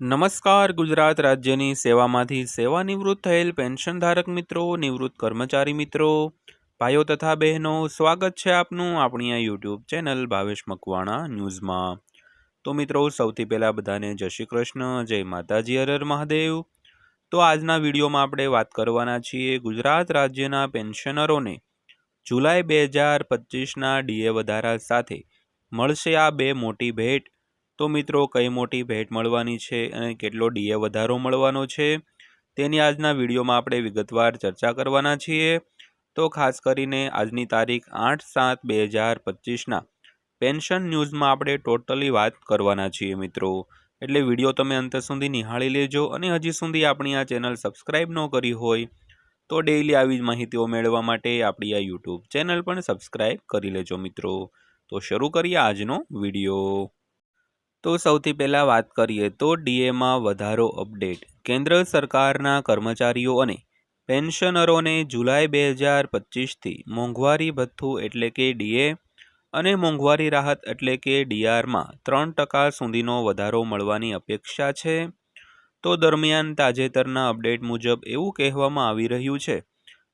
નમસ્કાર, ગુજરાત રાજ્યની સેવામાંથી સેવાનિવૃત્ત થયેલ પેન્શનધારક મિત્રો, નિવૃત્ત કર્મચારી મિત્રો, ભાઈઓ તથા બહેનો, સ્વાગત છે આપનું આપણી આ યુટ્યુબ ચેનલ ભાવેશ મકવાણા ન્યૂઝમાં. તો મિત્રો, સૌથી પહેલાં બધાને જય શ્રી કૃષ્ણ, જય માતાજી હરર મહાદેવ. તો આજના વિડીયોમાં આપણે વાત કરવાના છીએ ગુજરાત રાજ્યના પેન્શનરોને. જુલાઈ બે હજાર પચીસના ડીએ વધારા સાથે મળશે આ બે મોટી ભેટ. તો મિત્રો, કઈ મોટી ભેટ મળવાની છે અને કેટલો ડીએ વધારો મળવાનો છે, તેની આજના વિડીયોમાં આપણે વિગતવાર ચર્ચા કરવાના છીએ. તો ખાસ કરીને આજની તારીખ આઠ સાત બે હજાર પચીસના પેન્શન ન્યૂઝમાં આપણે ટોટલી વાત કરવાના છીએ મિત્રો. એટલે વીડિયો તમે અંત સુધી નિહાળી લેજો અને હજી સુધી આપણી આ ચેનલ સબસ્ક્રાઈબ ન કરી હોય તો ડેઈલી આવી જ માહિતીઓ મેળવવા માટે આપણી આ યુટ્યુબ ચેનલ પણ સબસ્ક્રાઈબ કરી લેજો મિત્રો. તો શરૂ કરીએ આજનો વીડિયો. તો સૌથી પહેલાં વાત કરીએ તો ડીએમાં વધારો અપડેટ. કેન્દ્ર સરકારના કર્મચારીઓ અને પેન્શનરોને જુલાઈ બે હજાર પચીસથી મોંઘવારી ભથ્થું એટલે કે ડીએ અને મોંઘવારી રાહત એટલે કે ડીઆરમાં ત્રણ ટકા સુધીનો વધારો મળવાની અપેક્ષા છે. તો દરમિયાન તાજેતરના અપડેટ મુજબ એવું કહેવામાં આવી રહ્યું છે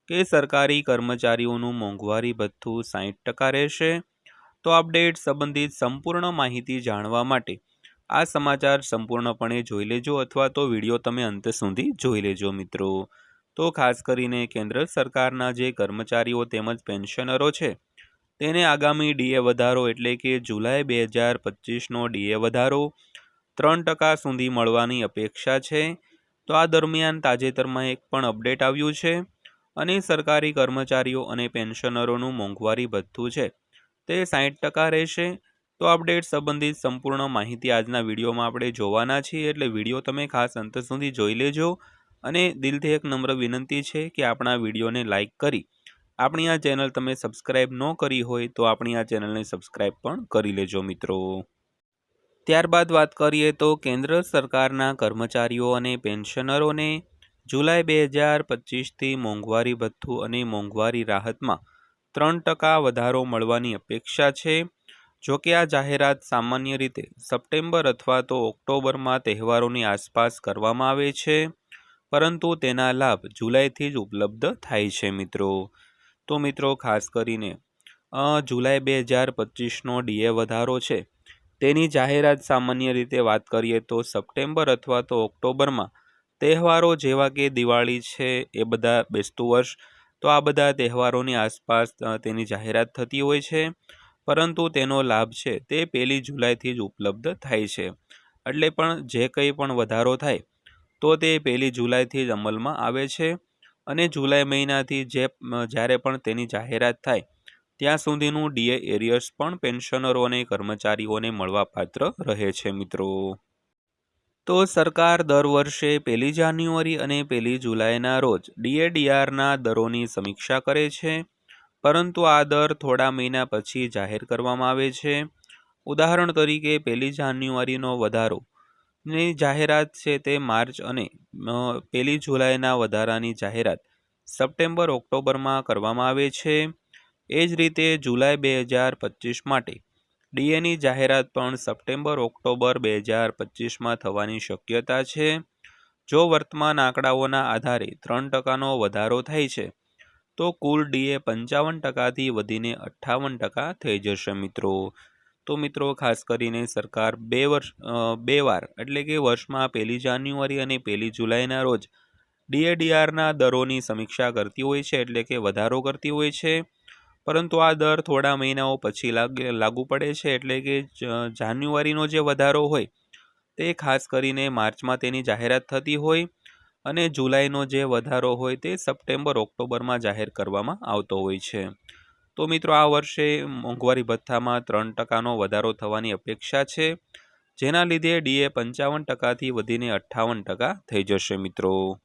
કે સરકારી કર્મચારીઓનું મોંઘવારી ભથ્થું સાહીઠ ટકા રહેશે તો અપડેટ સંબંધિત સંપૂર્ણ માહિતી જાણવા માટે આ સમાચાર સંપૂર્ણપણે જોઈ લેજો અથવા તો વીડિયો તમે અંત સુધી જોઈ લેજો મિત્રો. તો ખાસ કરીને કેન્દ્ર સરકારના જે કર્મચારીઓ તેમજ પેન્શનરો છે, તેને આગામી ડીએ વધારો એટલે કે જુલાઈ બે હજાર પચીસનો ડીએ વધારો ત્રણ ટકા સુધી મળવાની અપેક્ષા છે. તો આ દરમિયાન તાજેતરમાં એક પણ અપડેટ આવ્યું છે અને સરકારી કર્મચારીઓ અને પેન્શનરોનું મોંઘવારી ભથ્થું છે. તે સાહીઠ ટકા રહેશે. તો અપડેટ સંબંધિત સંપૂર્ણ માહિતી આજના વિડીયોમાં આપણે જોવાના છીએ. એટલે વીડિયો તમે ખાસ અંત સુધી જોઈ લેજો. અને દિલથી એક નમ્ર વિનંતી છે કે આપણા વિડીયોને લાઇક કરી. આપણી આ ચેનલ તમે સબસ્ક્રાઇબ ન કરી હોય તો આપણી આ ચેનલને સબસ્ક્રાઇબ પણ કરી લેજો મિત્રો. ત્યારબાદ વાત કરીએ તો કેન્દ્ર સરકારના કર્મચારીઓ અને પેન્શનરોને. જુલાઈ બે હજાર પચીસથી મોંઘવારી ભથ્થું અને મોંઘવારી રાહતમાં ત્રણ ટકા વધારો મળવાની અપેક્ષા છે. જોકે આ જાહેરાત સામાન્ય રીતે સપ્ટેમ્બર અથવા તો ઓક્ટોબરમાં તહેવારોની આસપાસ કરવામાં આવે છે, પરંતુ તેના લાભ જુલાઈથી જ ઉપલબ્ધ થાય છે મિત્રો. તો મિત્રો, ખાસ કરીને જુલાઈ બે હજાર પચીસનો ડીએ વધારો છે. તેની જાહેરાત સામાન્ય રીતે વાત કરીએ તો સપ્ટેમ્બર અથવા તો ઓક્ટોબરમાં તહેવારો જેવા કે દિવાળી છે એ બધા બેસતું વર્ષ તો આ બધા તહેવારોની આસપાસ તેની જાહેરાત થતી હોય છે. પરંતુ તેનો લાભ છે તે પહેલી જુલાઈથી જ ઉપલબ્ધ થાય છે. એટલે પણ જે કંઈ પણ વધારો થાય, તો તે પહેલી જુલાઈથી જ અમલમાં આવે છે. અને જુલાઈ મહિનાથી જે જ્યારે પણ તેની જાહેરાત થાય, ત્યાં સુધીનું ડીએ એરિયર્સ પણ પેન્શનરો અને કર્મચારીઓને મળવાપાત્ર રહે છે મિત્રો. તો સરકાર દર વર્ષે પહેલી જાન્યુઆરી અને પહેલી જુલાઈના રોજ ડીએડીઆરના દરોની સમીક્ષા કરે છે. પરંતુ આ દર થોડા મહિના પછી જાહેર કરવામાં આવે છે. ઉદાહરણ તરીકે, પહેલી જાન્યુઆરીનો વધારો ની જાહેરાત છે તે માર્ચ અને પહેલી જુલાઈના વધારાની જાહેરાત સપ્ટેમ્બર ઓક્ટોબરમાં કરવામાં આવે છે. એ જ રીતે જુલાઈ બે હજાર પચીસ માટે ડીએની જાહેરાત પણ સપ્ટેમ્બર, ઓક્ટોબર બે હજાર પચીસમાં થવાની શક્યતા છે. જો વર્તમાન આંકડાઓના આધારે ત્રણ ટકાનો વધારો થાય છે, તો કુલ ડીએ પંચાવન ટકાથી વધીને અઠ્ઠાવન ટકા થઈ જશે મિત્રો. તો મિત્રો, ખાસ કરીને સરકાર બે વર્ષ બે વાર એટલે કે વર્ષમાં પહેલી જાન્યુઆરી અને પહેલી જુલાઈના રોજ ડીએડીઆરના દરોની સમીક્ષા કરતી હોય છે એટલે કે વધારો કરતી હોય છે. પરંતુ આ દર થોડા મહિનાઓ પછી લાગે પડે છે એટલે કે જાન્યુઆરીનો જે વધારો હોય તે ખાસ કરીને માર્ચમાં તેની જાહેરાત થતી હોય અને જુલાઈનો જે વધારો હોય તે સપ્ટેમ્બર, ઓક્ટોબરમાં જાહેર કરવામાં આવતો હોય છે. તો મિત્રો, આ વર્ષે મોંઘવારી ભથ્થામાં ત્રણ ટકાનો વધારો થવાની અપેક્ષા છે, જેના લીધે ડીએ પંચાવન ટકાથી વધીને અઠ્ઠાવન ટકા થઈ જશે મિત્રો.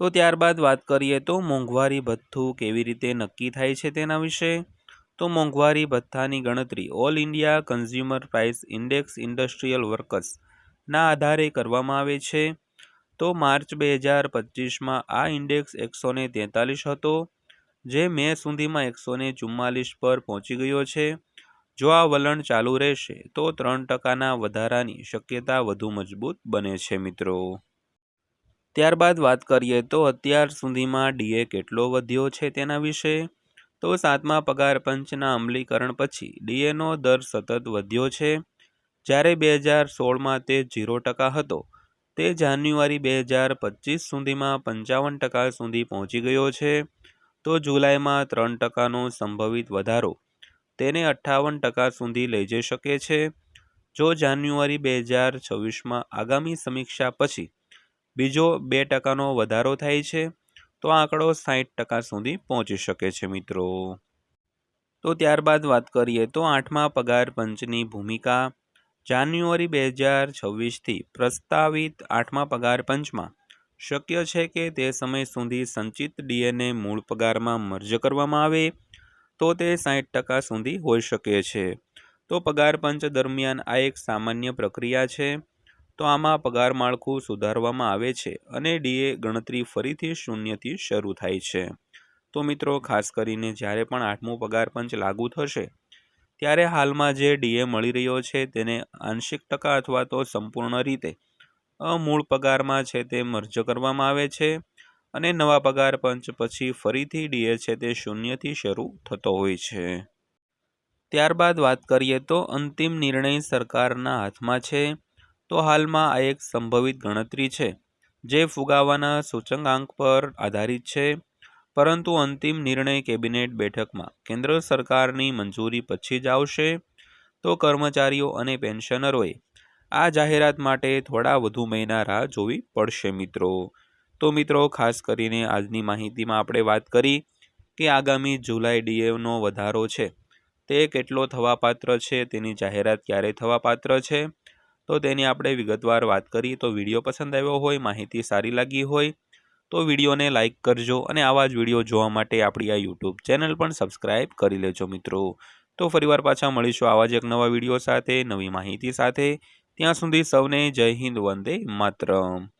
તો ત્યારબાદ વાત કરીએ તો મોંઘવારી ભથ્થું કેવી રીતે નક્કી થાય છે તેના વિશે? તો મોંઘવારી ભથ્થાની ગણતરી all India consumer price index industrial વર્કર્સના આધારે કરવામાં આવે છે. તો માર્ચ બે હજાર પચીસમાં આ ઇન્ડેક્સ એકસો ને તેતાલીસ હતો, જે મે સુધીમાં એકસો ને ચુમ્માલીસ પર પહોંચી ગયો છે. જો આ વલણ ચાલુ રહેશે, તો ત્રણ ટકાના વધારાની શક્યતા વધુ મજબૂત બને છે મિત્રો. ત્યારબાદ વાત કરીએ તો અત્યાર સુધીમાં ડીએ કેટલો વધ્યો છે તેના વિશે? તો સાતમા પગાર પંચના અમલીકરણ પછી ડીએનો દર સતત વધ્યો છે. જ્યારે બે હજાર સોળમાં તે ઝીરો ટકા હતો, તે જાન્યુઆરી બે હજાર પચીસ સુધીમાં પંચાવન ટકા સુધી પહોંચી ગયો છે. તો જુલાઈમાં ત્રણ ટકાનો સંભવિત વધારો તેને અઠ્ઠાવન ટકા સુધી લઈ જઈ શકે છે. જો જાન્યુઆરી બે હજાર છવ્વીસમાં આગામી સમીક્ષા પછી બીજો બે ટકાનો વધારો થાય છે, તો આંકડો સાહીઠ ટકા સુધી પહોંચી શકે છે મિત્રો. તો ત્યારબાદ વાત કરીએ તો આઠમા પગાર પંચની ભૂમિકા. જાન્યુઆરી બે હજાર છવ્વીસથી પ્રસ્તાવિત આઠમા પગાર પંચમાં શક્ય છે કે તે સમય સુધી સંચિત ડીએનએ મૂળ પગારમાં મર્જ કરવામાં આવે, તો તે સાહીઠ ટકા સુધી હોઈ શકે છે. તો પગાર પંચ દરમિયાન આ એક સામાન્ય પ્રક્રિયા છે. તો આમાં પગાર માળખું સુધારવામાં આવે છે અને ડીએ ગણતરી ફરીથી શૂન્યથી શરૂ થાય છે. તો મિત્રો, ખાસ કરીને જ્યારે પણ આઠમું પગાર પંચ લાગુ થશે, ત્યારે હાલમાં જે ડીએ મળી રહ્યો છે તેને આંશિક ટકા અથવા તો સંપૂર્ણ રીતે મૂળ પગારમાં છે તે મર્જ કરવામાં આવે છે અને નવા પગાર પંચ પછી ફરીથી ડીએ છે તે શૂન્યથી શરૂ થતો હોય છે. ત્યારબાદ વાત કરીએ તો અંતિમ નિર્ણય સરકારના હાથમાં છે. તો હાલમાં આ એક સંભવિત ગણતરી છે, જે ફુગાવાના સૂચકાંક પર આધારિત છે. પરંતુ અંતિમ નિર્ણય કેબિનેટ બેઠકમાં કેન્દ્ર સરકારની મંજૂરી પછી જ આવશે. તો કર્મચારીઓ અને પેન્શનરોએ આ જાહેરાત માટે થોડા વધુ મહિના રાહ જોવી પડશે મિત્રો. તો મિત્રો, ખાસ કરીને આજની માહિતીમાં આપણે વાત કરી કે આગામી જુલાઈ ડીએનો વધારો છે, તે કેટલો થવાપાત્ર છે, તેની જાહેરાત ક્યારે થવાપાત્ર છે? તો તેની આપણે વિગતવાર વાત કરી. તો વીડિયો પસંદ આવ્યો હોય, માહિતી સારી લાગી હોય, તો વિડીયોને લાઇક કરજો અને આવા જ વીડિયો જોવા માટે આપણી આ યુટ્યુબ ચેનલ પણ સબસ્ક્રાઈબ કરી લેજો મિત્રો. તો ફરીવાર પાછા મળીશું આવા જ એક નવા વીડિયો સાથે, નવી માહિતી સાથે. ત્યાં સુધી સૌને જય હિન્દ, વંદે માતરમ.